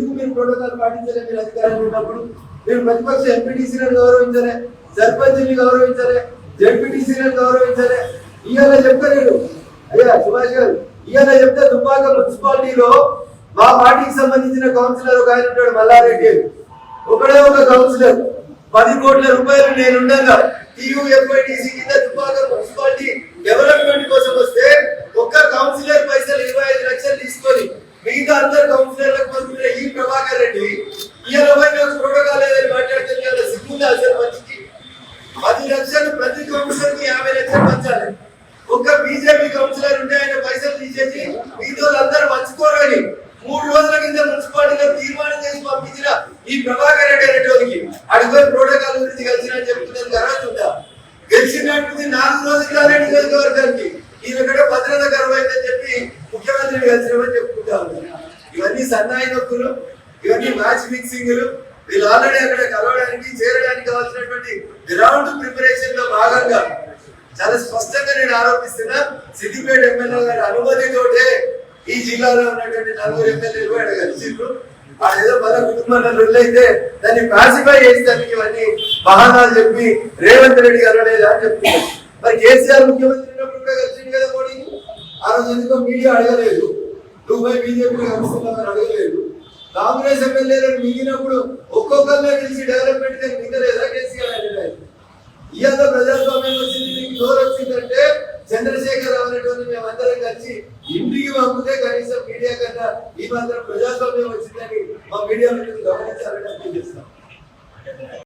ఎందుకు మీరు ప్రోటోకాల్ పాటించలే? మీరు అధికారంలో ఉన్నప్పుడు మీరు ప్రతిపక్ష ఎంపీటీసీలను గౌరవించలే సర్పంచ్ని గౌరవించలే జడ్పీటీసీలను గౌరవించలే. ఇవాళ చెప్తలేడు అయ్యా సుభాష్ గారు ఇవాళ చెప్తే దుబ్బాక మున్సిపాలిటీలో మా పార్టీకి సంబంధించిన కౌన్సిలర్ ఒక ఆయన ఉంటాడు మల్లారెడ్డి ఒకడే ఒక కౌన్సిలర్. పది కోట్ల రూపాయలు నేనుండగా టీయూఎఫ్ఐడిసి కింద దుబ్బాక మున్సిపాలిటీ ఎవరు కోసం వస్తే ఒక్క కౌన్సిలర్ పైసలు ఇరవై ఐదు లక్షలు తీసుకొని మిగతా అందరు కౌన్సిలర్లకు పంపిన ఈ ప్రభాకర్ రెడ్డి ఇరవై నాకు ప్రోటోకాల్ ఏదైనా మాట్లాడితే కదా సిగ్గుందా అసలు మంచికి పది లక్షలు ప్రతి కౌన్సిలర్కి యాభై లక్షలు పంచాలి. ఒక్క బీజేపీ కౌన్సిలర్ ఉంటే ఆయన పైసలు తీసేసి మీతో అందరూ పంచుకోరని మూడు రోజుల కింద మున్సిపాలిటీలో తీర్మానం చేసి పంపించిన ఈ ప్రభాకర్ రెడ్డి అనేటోడికి అడిగిపోయి ప్రోటోకాల్ గురించి కలిసిన చెప్తున్నది తర్వాత ఉంటా గెలిచినట్టుంది నాలుగు రోజులు రోజుల్లోనే నియోజకవర్గానికి. ఈయన కూడా భద్రత కరువైందని చెప్పి ముఖ్యమంత్రిని కలిసినామని చెప్పుకుంటా ఉన్నారు ఇవన్నీ సన్నాయి నొక్కులు. ఇవన్నీ మ్యాచ్ ఫిక్సింగ్లు వీళ్ళు ఆల్రెడీ అక్కడ కలవడానికి చేరడానికి కావాల్సినటువంటి గ్రౌండ్ ప్రిపరేషన్లో భాగంగా చాలా స్పష్టంగా నేను ఆరోపిస్తున్నా. సిద్దిపేట ఎమ్మెల్యే గారి అనుమతితోటే ఈ జిల్లాలో ఉన్నటువంటి నలుగురు ఎమ్మెల్యేలు ఆయన కలిసిండ్రు ఏదో మన కుటుంబంలో రొల్లైతే దాన్ని పాసిఫై చేసేదానికి ఇవన్నీ బహానాలు చెప్పి రేవంత్ రెడ్డి కలవలేదా అని చెప్తున్నారు. మరి కేసీఆర్ ముఖ్యమంత్రి కలిసింది కూడా కదా మోడీ? ఆ రోజు ఎందుకో మీడియా అడగలేదు. నువ్వు పోయి బీజేపీని కలుస్తున్నామని అడగలేదు. కాంగ్రెస్ ఎమ్మెల్యేలను మిగిలినప్పుడు ఒక్కొక్కరిలో గెలిచి డెవలప్మెంట్ మిగలేదా కేసీఆర్ ఇవాళ ప్రజాస్వామ్యం వచ్చింది నీకు నోరు వచ్చిందంటే చంద్రశేఖర్ రావు అనేటువంటి మేమందరం కలిసి ఇంటికి పంపితే కనీసం మీడియా కన్నా ఈ మాత్రం ప్రజాస్వామ్యం వచ్చిందని మా మీడియా మిత్రులు గమనించాలని అర్థం చేస్తాం.